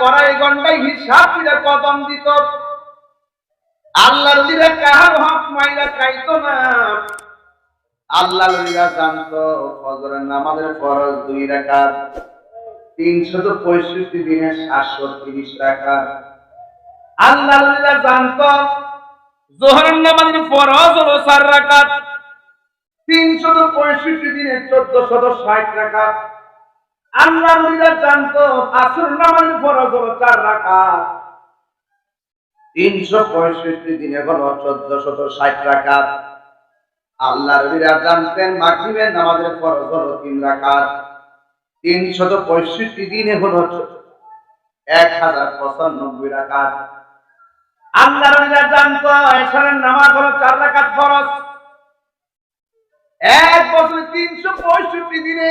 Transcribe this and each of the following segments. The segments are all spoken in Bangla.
কড়াই গন্ডাই হিসাব কদম দিত আল্লাহর কাহার হক মাইরা খাইতো না। আল্লাহর দিলা জানতো ফরজ দুই রাকাত, তিনশত পঁয়ষট্টি দিনে সাতশো তিরিশ রাকাত। আল্লাহর দিলা জানতো, জোহরের নামাজের ফরজ হলো চার রাকাত, তিনশত পঁয়ষট্টি দিনে চোদ্দ শত ষাট রাকাত। আল্লাহ নবীরা জানতো আসর নামাজের ফরজ হলো চার রাকাত। তিনশো পঁয়ষট্টি দিনে হলো চোদ্দ শত ষাট রাকাত। আল্লাহ নবীরা জানতেন, মাগরিবের নামাজের ফরজ হলো তিন রাকাত। তিনশত পঁয়ষট্টি দিনে হলো এক হাজার পঁচানব্বই রাকাত। আল্লাহ নবীরা জানতো এসারের নামাজ হলো চার রাকাত ফরজ। এক বছরে তিনশো পঁয়ষট্টি দিনে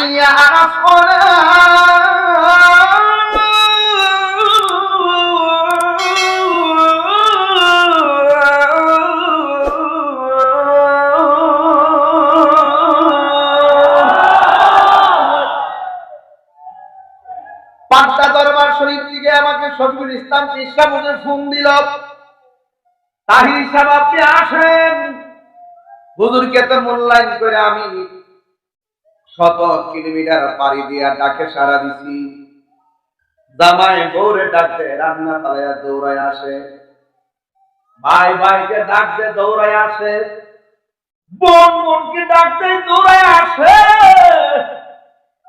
حي على الصلاة পাট্টা দরবার শরীফ থেকে আমাকে শফিকুল ইসলাম কৃষ্ণাবুদের ফোন দিল তাহির সাহেব আপনি আসেন হুজুরকে তো মূল্যায়ন করে আমি শত কিলোমিটার পাড়ি দিয়া ডাকে সারা দিছি। জামাই বউরে ডাকতে রান্না পালাইয়া দৌড়ায় আসে। ভাই ভাইকে ডাকতে দৌড়ায় আসে। বোন বোনকে ডাকতে দৌড়ায় আসে।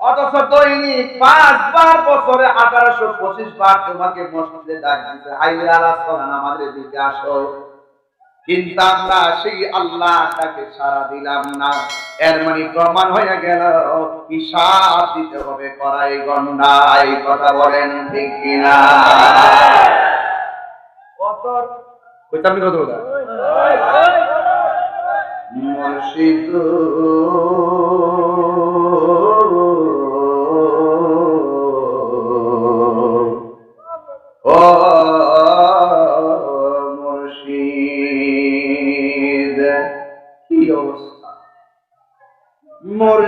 অথচ দৈনিক পাঁচ পাঁচবার বছরে আঠারোশো পঁচিশ বার তোমাকে মসজিদে ডাক দিতে হাইলে আলাস আমাদের দিকে আসো। কিন্তু আমরা সেই আল্লাহটাকে সারা দিলাম না এর মানে প্রমাণ হয়ে গেল হিসাব দিতে হবে করাই গন্ডাই কথা বলেন ঠিক কিনা কত কইতাম কত কথা মুর্শিদ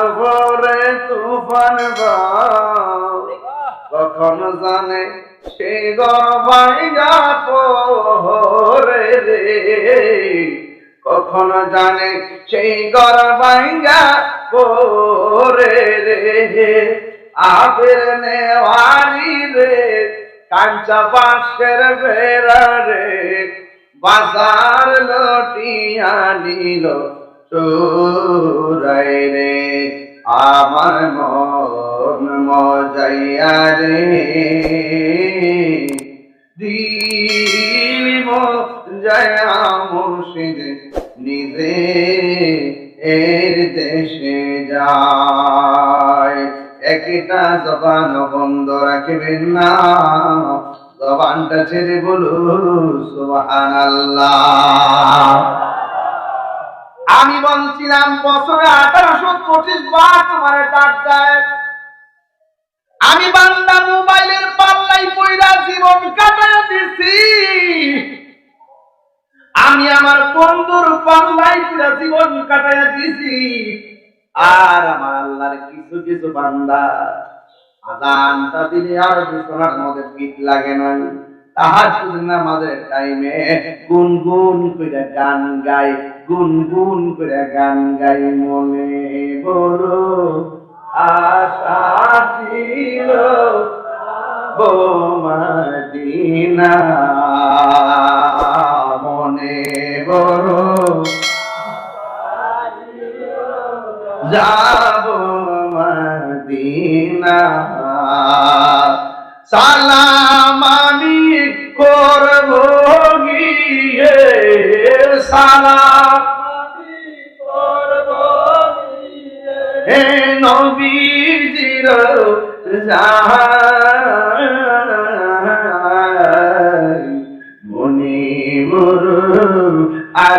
তারপরে তুফান কখন জানে সে গর্বাইয়া পরে রে? কখন জানে সেই গর্বাইয়া পরে রে? আবের নেওয়ারি রে, কাঞ্চা বাসের বেড়া রে। বাজার লটিয়া নিল চোরাই রে, আমার মন মজাইয়া রে। দিল মজায়া মুর্শিদ নিজে, এর দেশে যায়। একটা জবান বন্ধ রাখবেন না, জবানটা ছেড়ে বলু সুবহানাল্লাহ। আমি বলছিলাম, বছরে আঠারোশো পঁচিশ বার তোমার ডাক দেয়। আমি বান্দা মোবাইলের পাল্লাই পয়রা জীবন কাটায় দিছি। আমি আমার বন্ধুর পাল্লাই পয়রা জীবন কাটায় দিছি। আর আমার আল্লাহর কিছু কিছু বান্দা আজানটা দিলে আর বিছানার মধ্যে পিঠ লাগে না। তাহার শুধু নামাজের টাইমে গুনগুন করে গান গাই গুনগুন করে গান গাই মনে বড় আশা ছিল। মনে বড় যাব মদিনা। সালাম করব গিয়ে, সালাম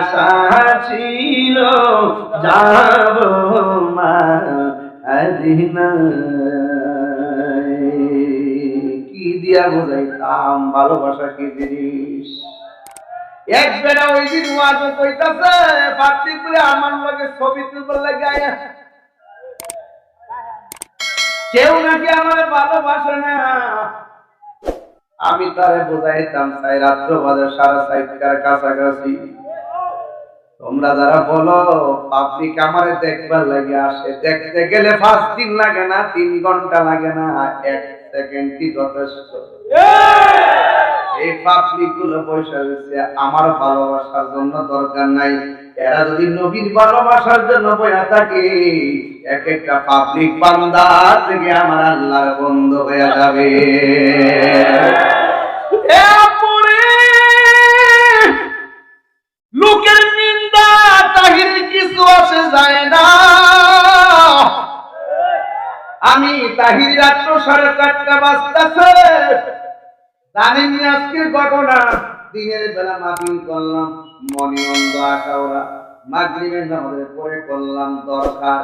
আশা ছিল, যাব মা কি দিয়া বোঝাইতাম, ভালোবাসা কি জিনিস? এক বেলা ওই দিন ওয়াজ কইতাছে পার্টি করে আমার লগে ছবি তুলবার লাগে আয়া। কেউ নাকি আমার ভালোবাসে না। আমি তারে বোঝাইতাম তাই রাত্র বাজে সারা সাইটকার কাছাকাছি। তোমরা যারা বলো পাবলিক আমারে দেখবার লাগে আসে। দেখতে গেলে পাঁচ দিন লাগে না, তিন ঘণ্টা লাগে না, এক সেকেন্ডই যথেষ্ট? এই গুলো পয়সা আমার ভালোবাসার জন্য দরকার নাই। এরা যদি নবীর ভালোবাসার জন্য বয়া থাকে এক একটা পাবলিক থেকে আমার আল্লাহর বন্ধ হয়ে যাবে। কিছু আসে যায় না। আমি তাহির রাত্র সাড়ে চারটা বাজতেছে। জানেন আজকের ঘটনা। দিনের বেলা মাহফিল করলাম মনিবন্ধ আকাওরা মাগরিবের নামাজের পরে করলাম দরকার।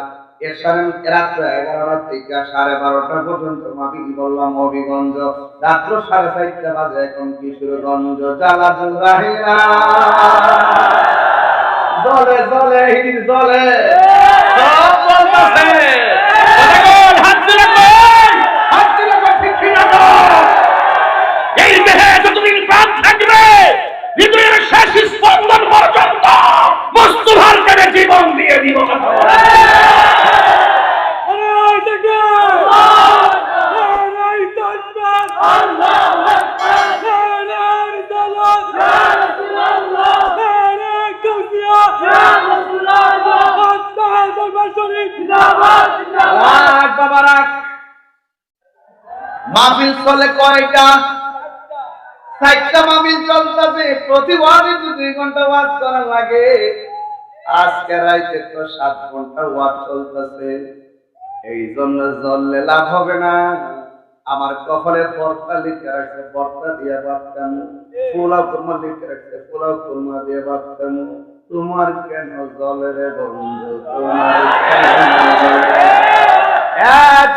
এসারে রাত্র এগারোটা থেকে সাড়ে বারোটা পর্যন্ত মাহফিল করলাম হবিগঞ্জ। রাত্র সাড়ে চারটা বাজে এখন কিশোরগঞ্জ জ্বালা জুরাহিরা জলে জলে হির জলে সব। জনগণ, হাত তুলে? হাত তুলে কই? ঠিক এই দেহে যতদিন প্রাণ থাকবে হৃদয়ের শেষ স্পন্দন পর্যন্ত মুস্তফার প্রেমে জীবন দিয়ে দিব কথা বলে। এই জন্য জ্বললে লাভ হবে না। আমার কপালে পর্দা লিখে রাখছে, বর্তা দিয়ে ভাবতাম পোলাও কুরমা লিখে রাখছে, পোলাও কুরমা দিয়ে ভাবতাম তোমার কেন জলে রে বন্ধু? তোমার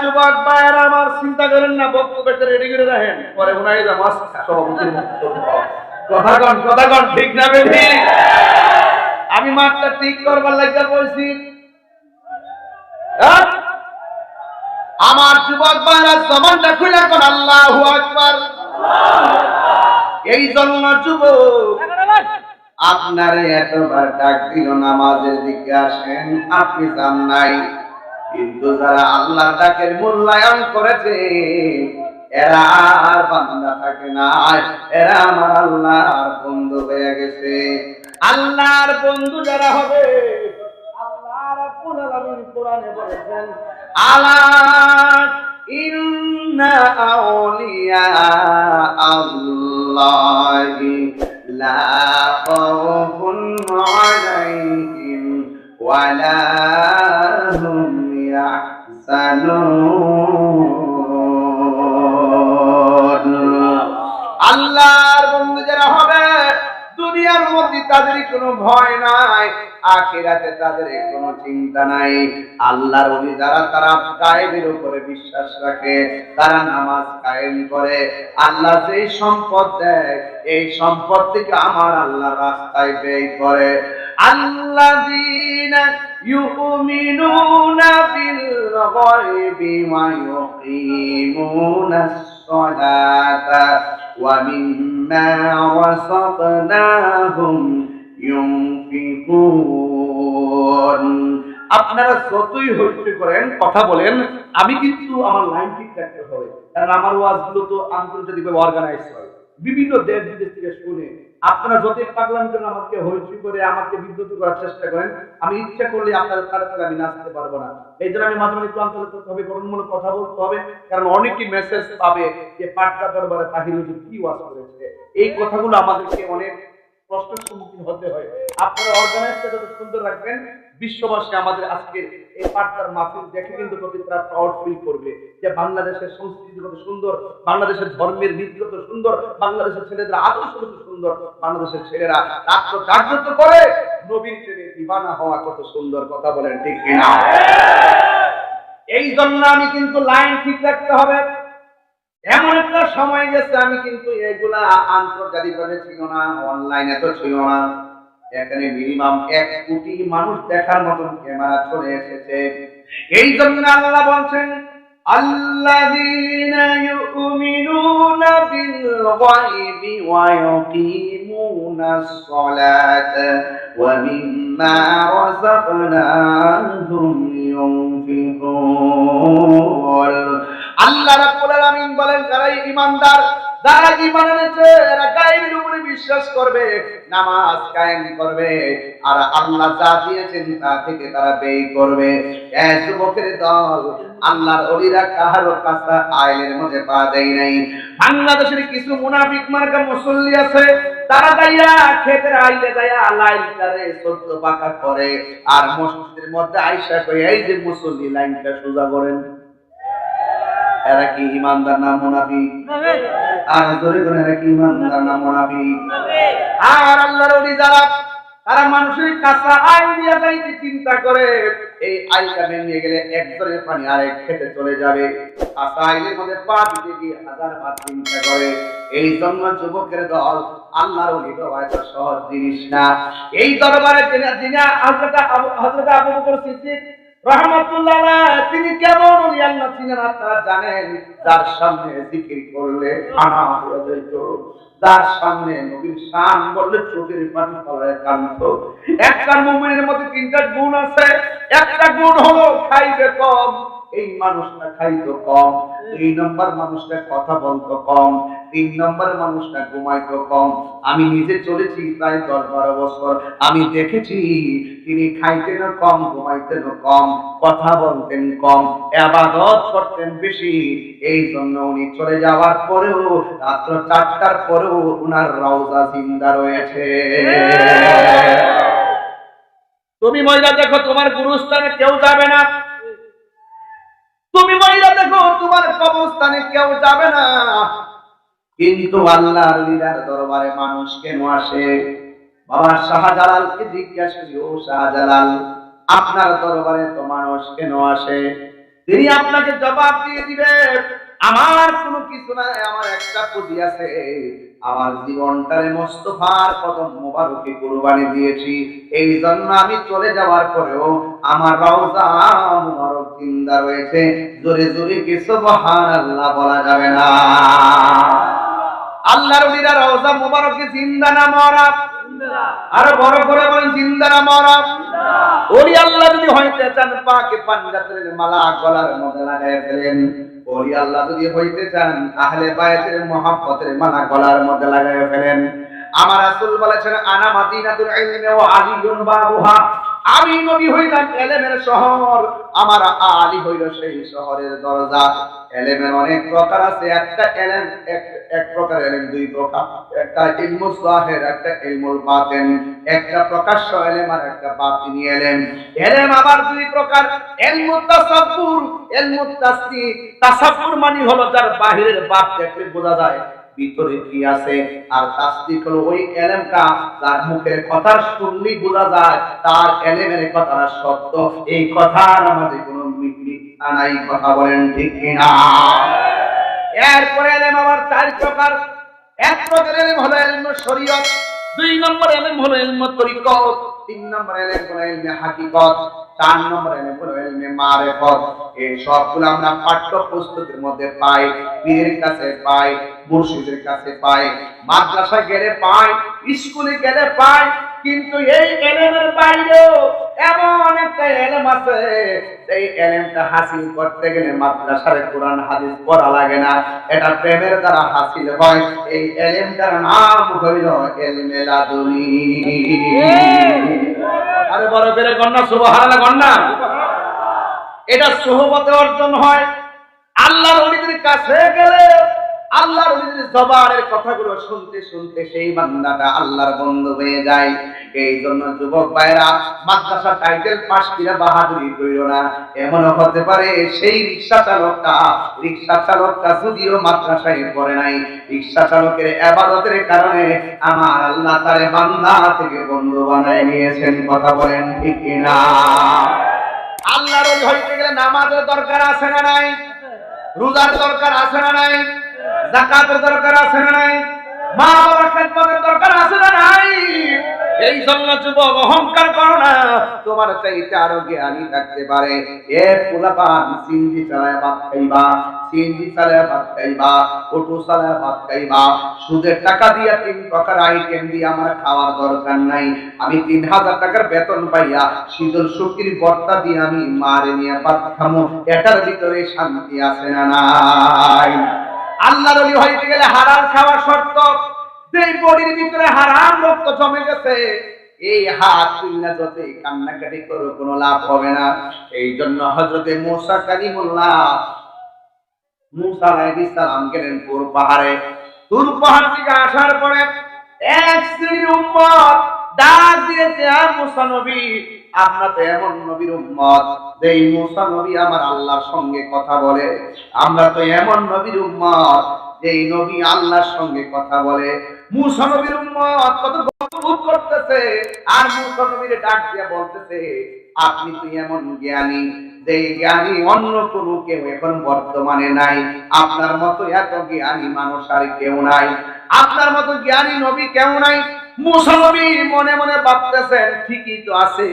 যুবক ভাইয়ের আমার চিন্তা করেন না বক্তব্যটা রেডি করে রাখেন। পরে উনাই যা মাস সভাপতির কথা কন কথা কন ঠিক না বেশি আমি মাঠটা ঠিক করবার লাগে বলছি। হ্যাঁ? আমার যুবক ভাইরা জবানটা খুলে কর আল্লাহ আকবার। এই জন্য যুবক আপনারে এতবার ডাক দিল নামাজের দিকে আসেন আপনি যান নাই। কিন্তু যারা আল্লাহ ডাকের মূল্যায়ন করেছে এরা আর বান্দা থাকে না। এরা আমার আল্লাহর বন্ধু হয়ে গেছে। আল্লাহর বন্ধু যারা হবে আল্লাহ ولا هم يحزنون আল্লাহর বন্ধু যারা হবে দুনিয়ার মধ্যে তাদের কোনো ভয় নাই আখিরাতে তাদের কোনো চিন্তা নাই আল্লাহর ওলি যারা তারা গায়েবের উপরে বিশ্বাস রাখে তারা নামাজ কায়েম করে আল্লাহ যেই সম্পদ দেয় এই সম্পদ থেকে আমার আল্লাহ রাস্তায় ব্যয় করে গায়বি ওয়া ইউকিমুনাস সালাতা ওয়া মিম্মা রাযাকনাহুম ইউনফিকুন। আপনারা যতই হইতে করেন, কথা বলেন, আমি কিন্তু আমার লাইন ঠিক রাখতে হবে। কারণ আমার ওয়াজগুলো তো আন্তর্জাতিকভাবে অর্গানাইজ হয়। বিভিন্ন দেশ বিদেশ থেকে শুনে আপনারা যতই পাগলাম জন্য আমাকে হইচই করে আমাকে বিব্রত করার চেষ্টা করেন, আমি ইচ্ছা করলে আপনাদের তাড়াতাড়ি আমি নাচতে পারব না। এই জন্য আমি মাঝে মাঝে ক্লান্ত করতে হবে, গঠনমূলক কথা বলতে হবে, কারণ অনেকই মেসেজ পাবে যে পাটকা দরবারে তাহির হুজুর কি ওয়াজ করেছে? এই কথাগুলো আমাদেরকে অনেক প্রশ্নের সম্মুখীন হতে হয়। আপনারা অর্গানাইজটা যত সুন্দর রাখবেন বিশ্ববাসী আমাদের আজকের এই পাটকার মাহফিল দেখে কিন্তু তারা প্রাউড ফিল করবে যে বাংলাদেশের সংস্কৃতি কত সুন্দর, বাংলাদেশের ধর্মের নীতি কত সুন্দর, বাংলাদেশের ছেলেদের আদর্শ কত সুন্দর, বাংলাদেশের ছেলেরা রাষ্ট্র জাগ্রত করে নবীন ছেলে দিবানা হওয়া কত সুন্দর কথা বলেন ঠিক কিনা? এই জন্য আমি কিন্তু লাইন ঠিক রাখতে হবে। এমন একটা সময় গেছে, আমি কিন্তু এগুলা আন্তর্জাতিক ভাবে ছিল না অনলাইনে তো ছিল না। এখানে মিনিমাম এক কোটি মানুষ দেখার মতন ক্যামেরা চলে এসেছে। এই জন্য আল্লাহ বলছেন الذين يؤمنون بالغيب ويقيمون الصلاة ومما رزقناهم ينفقون আল্লাহ বলেন, যারা ঈমানদার যারা ঈমান এনেছে, এরা গায়েবের উপরে বিশ্বাস করবে, নামাজ কায়েম করবে, আর আল্লাহ যা দিয়েছেন তা থেকে তারা ব্যয় করবে। এ যুবকের দল, আল্লাহর ওলিরা কাহারো কাছে আইলের মধ্যে পা দেয় নাই। বাংলাদেশের কিছু মুনাফিক মার্কা মুসল্লি আছে, তারা যাইয়া ক্ষেতের আইলে যাইয়া লাইন করে সত্য পাকা করে, আর মসজিদের মধ্যে আইসা কই এই যে মুসল্লি লাইনটা সোজা করেন। এরা কি ইমানদার না মুনাফিক? আর জোরে করে, এরা কি ইমানদার না মুনাফিক? আর আল্লাহর ওলি যারা, তারা মানুষের কাঁচা আইন দিয়া যাইতে চিন্তা করে, এই আইলটা ভেঙে গেলে এক জনের পানি আরেক খেতে চলে যাবে। কাঁচা আইলের মধ্যে পা দিতে গিয়ে হাজার বার চিন্তা করে। এই জন্য যুবকের দল আল্লাহর ওলি দেওয়া এত সহজ জিনিস না। এই দরবারে যিনি হযরত আবু হযরত আবু বকর সিদ্দিক তিনি কেমন উনি? আল্লাহ ছিলেন আপনারা জানেন, যার সামনে জিকির করলে আনা হয়ে যেত যার সামনে নবীর শান বললে চোখের পানি ফলায় কান্ত একটা মুমিনের মধ্যে তিনটা গুণ আছে। একটা গুণ হলো খাইবে কম। এই মানুষটা খাইতো কম। দুই নম্বর মানুষটা কথা বলতো কম। তিন নম্বর মানুষটা ঘুমাইতো কম। আমি নিজে চলেছি প্রায় দশ বারো বছর। আমি দেখেছি তিনি খাইতেন কম, ঘুমাইতেন কম, কথা বলতেন কম, আবাদত করতেন বেশি। এই জন্য উনি চলে যাওয়ার পরেও রাত্র চারটার পরেও উনার রওজা জিন্দা রয়েছে। তুমি মহিলা দেখো, তোমার গুরুস্থানে কেউ যাবে না। তুমি মহিলা দেখো, তোমার কবরস্থানে কেউ যাবে না। কিন্তু আল্লাহর লীলার দরবারে মানুষ কেন আসে? বাবা শাহজালালকে জিজ্ঞাসা করি, ও শাহজালাল, আপনার দরবারে তো মানুষ কেন আসে? তিনি আপনাকে জবাব দিয়ে দিবে আমার কোনো কিছু নাই, আমার একটা পুঁজি আছে। আমার জীবনটারে মোস্তফার কদম মোবারকে কুরবানি দিয়েছি। এই জন্য আমি চলে যাওয়ার পরেও আমার রওজা মোবারক জিন্দা রয়েছে। জোরে জোরে কি সুবহানাল্লাহ বলা যাবে না। আল্লাহর উলিরা রওজা মোবারকে জিন্দা না মরা? আর বড় করে বলেন, জিন্দা না মরা? ওলি আল্লাহ যদি হইতে চান, পাকে পাঞ্জাতের মালা গলার মধ্যে লাগাই ফেলেন। ওলি আল্লাহ যদি হইতে চান, আহলে বায়াতের মহাব্বতের মালা গলার মধ্যে লাগাই ফেলেন। আমার রাসূল বলেছেন, আনা মাদিনাতুল ইলমি ওয়া আলিয়ুন বাবুহা। আমি নবী হইলাম এলেমের শহর, আমার আলী হইল সেই শহরের দরজা। এলেমের অনেক প্রকার আছে, একটা এলেম এক এক প্রকার এলেম দুই প্রকার। একটা ইলমু জাহির, একটা ইলমুল বাতিন। একটা প্রকাশ্য এলেম আর একটা বাতিনি এলেম এলেম আবার দুই প্রকার, ইলমু তাসাব্বুর। ইলমু তাসদিক তাসাব্বুর মানে হলো যার বাহিরের বাপ দেখলে বোঝা যায় ভিতরে কি আছে। আর তাসদিক হলো ওই এলেমটা তার মুখের কথা শুনলেই বোঝা যায় তার এলেমের কথাটা সত্য। এই কথার আমাদের কোনো মিথ্যা নাই, কথা বলেন ঠিক কিনা? এরপরে এলেম আবার চার প্রকার। এক প্রকার এলেম হলো এলম শরীয়ত, দুই নম্বর এলেম হলো এলম তরিকত, তিন নম্বর এলেম হলো এলমে হাকিকত, চার নম্বর হলো এলমে মারেফত। এই সবগুলো আমরা মধ্যে পাই, পীরের কাছে পাই, মুর্শিদের কাছে পাই মাদ্রাসা গেলে পাই, স্কুলে গেলে পাই, কিন্তু এই এলেমের বাইরেও এমন একটা এলেমটা হাসিল করতে গেলে কোরআন হাদিস পড়া লাগে না। এটা প্রেমের দ্বারা হাসিল হয়। এই এলেমটার নাম হইল আরে বড় বেড়ে এটা অর্জন হয়। আল্লাহর কাছে গেলে আল্লাহর জবানের কথাগুলো শুনতে শুনতে সেই বান্দাটা আল্লাহর বন্ধু হয়ে যায়। এই জন্য যুবক ভাইরা মাদ্রাসা টাইটেল পাশ করে বাহাদুরি কইল না। এমন হতে পারে সেই রিক্সা চালকটা রিক্সা চালকটা যদিও মাদ্রাসায় পড়ে নাই। রিক্সা চালকের আবাদতের কারণে আমার আল্লাহ তারে বান্দা থেকে বন্ধু বানায় নিয়েছেন। কথা বলেন ঠিক কিনা? আল্লাহর হইতে গেলে নামাজের দরকার আছে না নাই? রোজার দরকার আছে না নাই? যাকাতের দরকার আছে না নাই? মা বাবার খেদমতের দরকার আছে না নাই? এই জন্য যুবক, অহংকার করো না। তোমার চাইতে আরও জ্ঞানী থাকতে পারে। এ সিন্ধি চালায় ভাত খাইবা, সিন্ধি চালায় ভাত খাইবা চালায় ভাত খাইবা। সুদের টাকা দিয়া তিন প্রকার আইটেম দিয়ে আমার খাওয়ার দরকার নাই। আমি তিন হাজার টাকার বেতন পাইয়া শীতল শুক্তির বর্তা দিয়ে আমি মারে নিয়ে ভাত খামো। এটার ভিতরে শান্তি আছে না নাই? আল্লাহর ওলি হইতে গেলে হারাম খাওয়া শর্ত। যেই বডির ভিতরে হারাম রক্ত জমে গেছে, এই হাত তুলনা যতই কান্নাকাটি করো, কোনো লাভ হবে না। এই জন্য হজরতে মোসা কালিমুল্লাহ, মুসা আলাইহিস সালাম গেলেন তুর পাহাড়ে। তুর পাহাড় থেকে আসার পরে এক শ্রেণির উম্মত ডাক দিয়েছে আর মুসা নবী আমরা তো এমন নবীর উম্মত। যেই মুসা নবী আমার আল্লাহর সঙ্গে কথা বলে, আমরা তো এমন নবীর উম্মত, যেই নবী আল্লাহর সঙ্গে কথা বলে। মুসা নবীর উম্মত কত করতেছে, আর মুসা নবীর ডাক দিয়ে বলতেছে, আপনি তো এমন জ্ঞানী যে জ্ঞানী অন্য কোনো কেউ এখন বর্তমানে নাই। আপনার মতো এত জ্ঞানী মানুষ আর কেউ নাই। আপনার মতো জ্ঞানী নবী কেউ নাই। মুসা নবী মনে মনে ভাবতেছেন, ঠিকই তো আছে।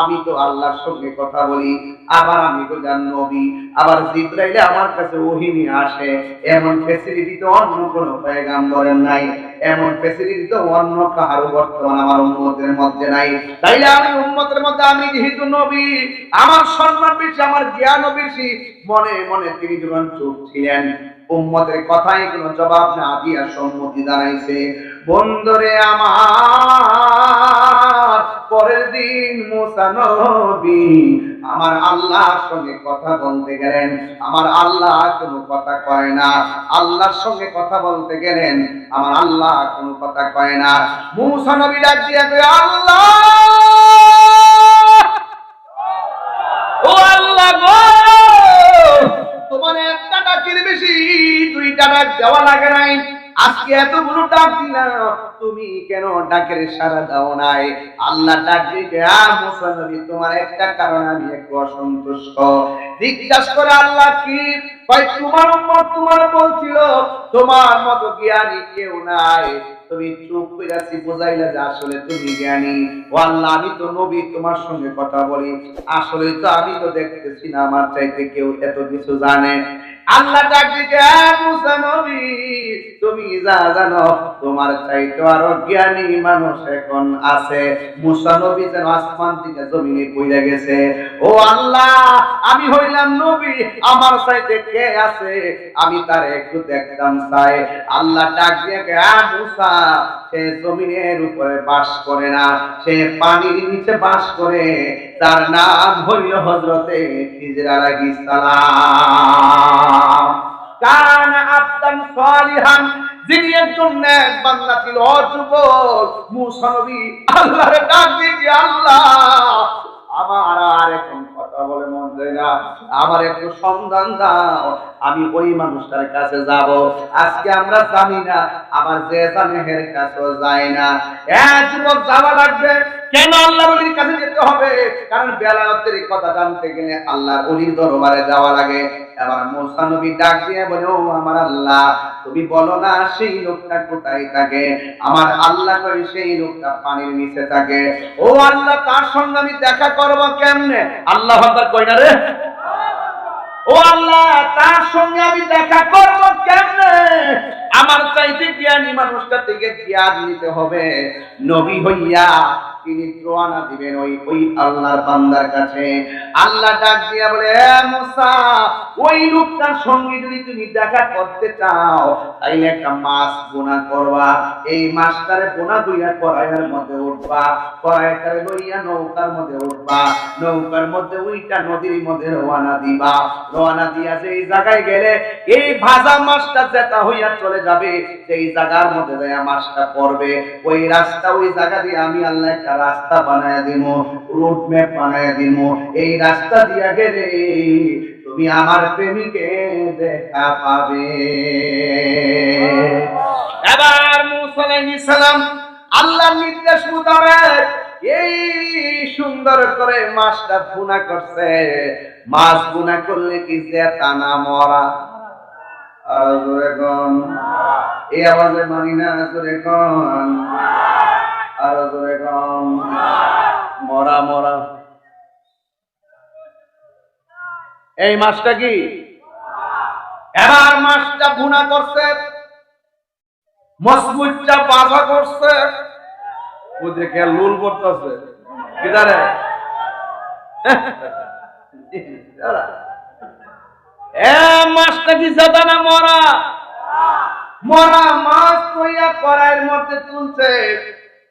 আমি তো আল্লাহর সঙ্গে কথা বলি, আবার আমি বললাম নবী, আবার জিব্রাইলে আমার কাছে ওহি নিয়ে আসে। এমন ফেসিলিটি তো অন্য কোনো পয়গাম্বরের নাই, এমন ফেসিলিটি তো অন্য কারও বর্তমান আমার উম্মতের মধ্যে নাই। তাইলে আমি উম্মতের মধ্যে আমি যেহেতু নবী, আমার সম্মান বেশি, আমার জ্ঞানও বেশি, মনে মনে তিনি যখন চুপ ছিলেন, উম্মতের কথাই কোনো জবাব না দিয়া সম্মতি জানাইছে। বন্ধুরে আমার, পরের দিন মুসা নবী আমার আল্লাহর সঙ্গে কথা বলতে গেলেন। আমার আল্লাহ কোনো কথা কয় না। আল্লাহর সঙ্গে কথা বলতে গেলেন, আমার আল্লাহ কোনো কথা কয় না। মুসা নবী ডাক দিয়ে আল্লাহ! ও আল্লাহ গো! তোমার একটা ডাকের বেশি, দুইটা ডাক দেওয়া লাগে নাই। আজকে এতগুলো ডাক দিলাম, তুমি কেন ডাকের সারা দাও নাই? আল্লাহ ডাক দিতে আর তোমার একটা কারণ আমি একটু অসন্তুষ্ট। জিজ্ঞাসা করে আল্লাহ কি? তোমার উম্মত তোমার বলছিল, তোমার মতো জ্ঞানী কেউ নাই। তুমি চুপ করে আছি, বুঝাইলে যে আসলে তুমি জ্ঞানী। ও আল্লাহ, আমি তো নবী, তোমার সঙ্গে কথা বলি। আসলে তো আমি তো দেখতেছি না, আমার চাইতে কেউ এত কিছু জানে। আল্লাহ ডাক দিকে "আ মুসা নবী, তুমি যা জানো, তোমার চাইতে আরও জ্ঞানী মানুষ এখন আছে। যেন আসমান থেকে জমিনে পড়ে গেছে। ও আল্লাহ, আমি হইলাম নবী, আমার কে আছে? আমি তার একটু দেখতাম, চাই। আল্লাহ ডাক দিয়ে মুসা সে জমিনের উপরে বাস করে না, সে পানির নিচে বাস করে তার নাম হইল হজরতে সালাম। আব্দান সালিহান, যিনি একজন বান্দা ছিল আল্লাহর ডাক দিয়ে আল্লাহ, আমার আর এখন বলে মন যায় না। আমার একটু সন্ধান দাও, আমি ওই মানুষটার কাছে যাব। আজকে আমরা জানি না, আমার যে জানে হের কাছেও যায় না। এক যুবক যাওয়া লাগবে। কেন আল্লাহ অলির কাছে যেতে হবে? কারণ বেলায়তের কথা জানতে গেলে আল্লাহ অলির দরবারে যাওয়া লাগে এবার মোসা নবী ডাক দিয়ে বলে, ও আমার আল্লাহ, তুমি বলো না সেই লোকটা কোথায় থাকে? আমার আল্লাহ করে সেই লোকটা পানির নিচে থাকে? ও আল্লাহ, তার সঙ্গে আমি দেখা করব কেমনে? আল্লাহ আকবার কই না রে? ও আল্লাহ, তার সঙ্গে আমি দেখা করব কেমনে? আমার চাইতে জ্ঞানী মানুষটা থেকে জ্ঞান নিতে হবে। নবী হইয়া তিনি রোয়ানা দিবেন ওই ওই আল্লাহর বান্দার কাছে। আল্লাহ ডাক দিয়া বলে, "এ মুসা, ওই লোকটার সঙ্গে যদি তুমি দেখা করতে চাও, তাইলে একটা করবা। এই মধ্যে উঠবা। লইয়া নৌকার মধ্যে উঠবা। নৌকার মধ্যে ওইটা নদীর মধ্যে রওনা দিবা। রওনা দিয়া সেই জায়গায় গেলে, এই ভাজা মাছটা যেটা হইয়া চলে যাবে, সেই জায়গার মধ্যে যাইয়া মাছটা পড়বে। ওই রাস্তা, ওই জায়গা দিয়ে আমি আল্লাহ একটা রাস্তা বানায় দিব রুট ম্যাপ বানায় দিব এই রাস্তা দিয়া গেলে তুমি আমার প্রেমিকে দেখা পাবে। এবার মুসা আলাইহিস নির্দেশ মোতাবেক এই সুন্দর করে মাছটা বুনা করছে। মাছ বুনা করলে কি যে টানা মরা? আর এই আওয়াজে মানি না মরা মরা। এই মাছটা কি? এবার মাছটা বুনা করছে মজবুতটা বাধা করছে। ও দেখে লুল করতেছে কিদারে? এ মাছটা কি যাবে না মরা? মরা মাছ কইয়া কড়াইয়ের মধ্যে তুলছে।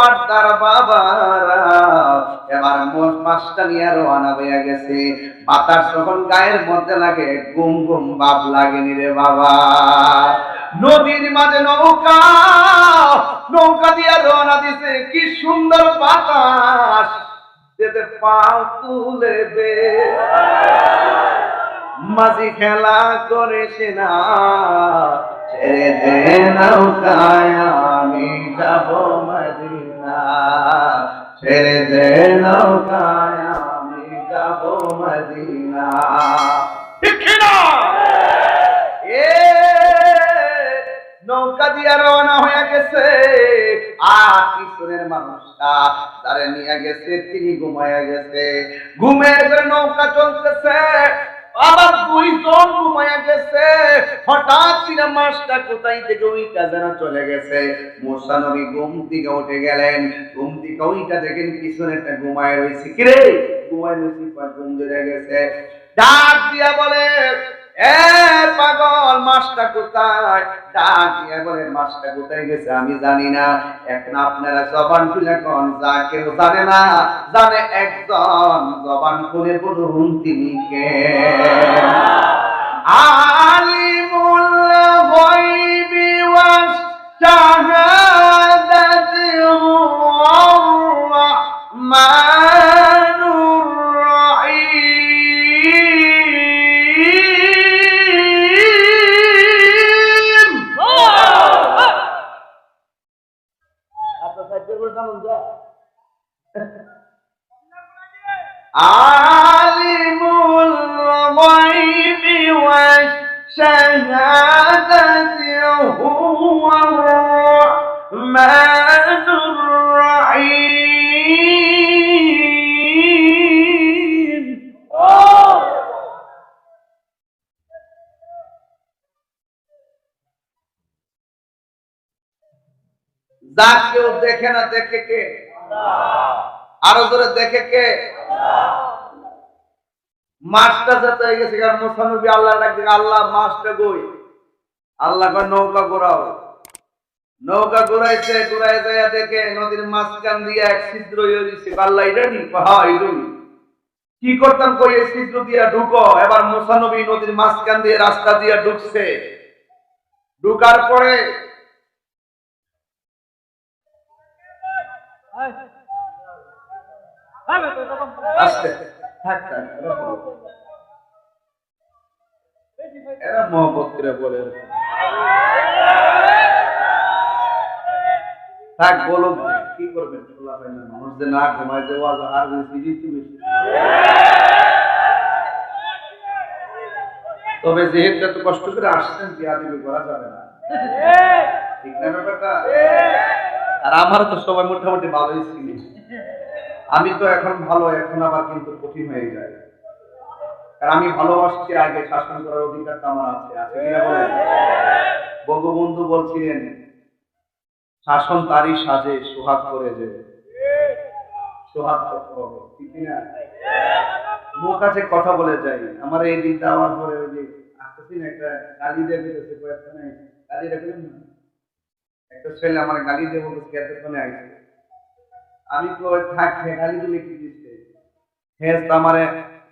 পার্দার বাবারা, এবার মাছটা নিয়ে রওনা হইয়া গেছে। বাতাস যখন গায়ের মধ্যে লাগে, গুম গুম বাপ লাগেনি রে বাবা। নদীর মাঝে নৌকা নৌকা দিয়া রওনা দিছে কি সুন্দর বাতাস। যেতে পাও তুলে দে। মাঝি খেলা করে না, ছেড়ে দে নৌকায়, আমি যাব মদিনা ছেড়ে নৌকায় আমি যাব নৌকা দিয়া রওনা হয়ে গেছে। আর কিশোরের মানুষটা তারে নিয়ে গেছে, তিনি ঘুমায়া গেছে। ঘুমের নৌকা চলতেছে আবার দুইজন ঘুমায়া গেছে। হঠাৎ কিনা মাছটা কোথায় থেকে ওইটা যেন চলে গেছে। মোসা নবী ঘুম থেকে উঠে গেলেন। ঘুম থেকে ওইটা দেখেন একটা ঘুমায় রয়েছে। কিরে? ঘুমায় রয়েছে, ঘুম ধরে গেছে। ডাক দিয়া বলে এ পাগল, মাছটা কোথায়? কোথায় গেছে? আমি জানি না। এখন আপনারা জবান খুলে কোন, যা কেউ জানে না, জানে একজন জবান খুলে বলুন তিনি কে? আলিমুল গায়বি দেখে কে? আরও জোরে দেখে কে? মাছটা যেতে হয়ে গেছে আল্লাহ আল্লাহ মাছটা গই আল্লাহ নৌকা ঘোরাও। নৌকা ঘুরাইছে ঘুরাই দেখে নদীর মাঝখান দিয়ে এক ছিদ্র আল্লাহ, এটা নি? হ্যাঁ কি করতাম? কই, এই ছিদ্র দিয়া ঢুকো। এবার মোসানবী নদীর মাঝখান দিয়ে রাস্তা দিয়ে ঢুকছে। ঢুকার পরে এরা বলো। থাক কি করবেন মানুষ যে না ঘুমায় আর তবে যেহেতু এত কষ্ট করে আসছেন, বিয়া দিবি করা যাবে না। ঠিক না ব্যাপারটা? আর আমার তো সবাই মোটামুটি ভালোই ছিল। আমি তো এখন ভালো, এখন আবার কিন্তু কঠিন হয়ে যায়। কারণ আমি ভালোবাসছি আগে, শাসন করার অধিকারটা আমার আছে। বঙ্গবন্ধু বলছিলেন, শাসন তারই সাজে, সোহাগ করে যে। সোহাগ ঠিক না মুখ আছে, কথা বলে যাই। আমার এই দিক দেওয়ার পরে ওই যে আসতেছি একটা গালি দিয়ে দিতেছে কয়েকটা নাই গালি দেখলেন না। একটা ছেলে আমার গালি দিয়ে বলতেছে, এতক্ষণে আইছে আমি ওই থাক, হে গালি দিলে কি দিচ্ছে হে আমারে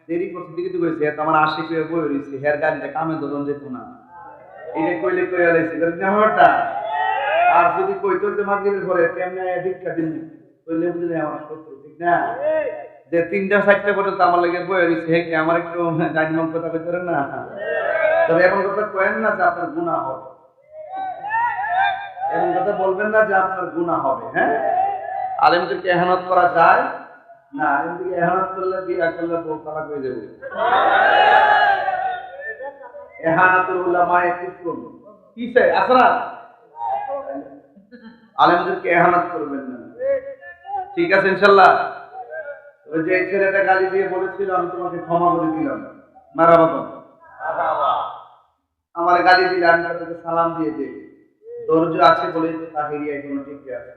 দেরি করতে দিকে তো কইছে তো আমার আশি করে বই রইছে, হের গালিটা কামে ধরন যেত না। এটা কইলে কই আলাইছে আমারটা? আর যদি কইতো যে মাগরিবের পরে কেমনে দীক্ষা দিন কইলে বুঝলে আমার শত্রু, ঠিক না? যে তিনটা চারটা পর্যন্ত আমার লাগে বই রইছে, হে কি আমার একটু ডাইনিং কথা কইতে পারেন না? তবে এখন কথা কয়েন না যে আপনার গুনাহ হবে। এমন কথা বলবেন না যে আপনার গুনাহ হবে হ্যাঁ? আলেমদেরকে এহানত করা যায়? না, আলেমদেরকে এহানত করলে বিয়া করলে বউ তালাক হয়ে যাবে? ইনশাআল্লাহ? যে দিয়ে তোমাকে ক্ষমা করে দিলাম। আমার গালি দিলে আমি তাদেরকে সালাম দিয়ে ধৈর্য আছে বলে তো ঠিক আছে।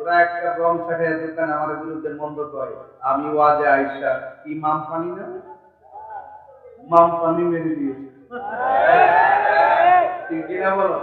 ওরা একটা রং ছাড়িয়ে দোকান আমার বিরুদ্ধে মন্দ করে আমি ওয়াজে আইসা কি মাম পানি না? মাম পানি মেরে দিয়েছে ঠিক বলো?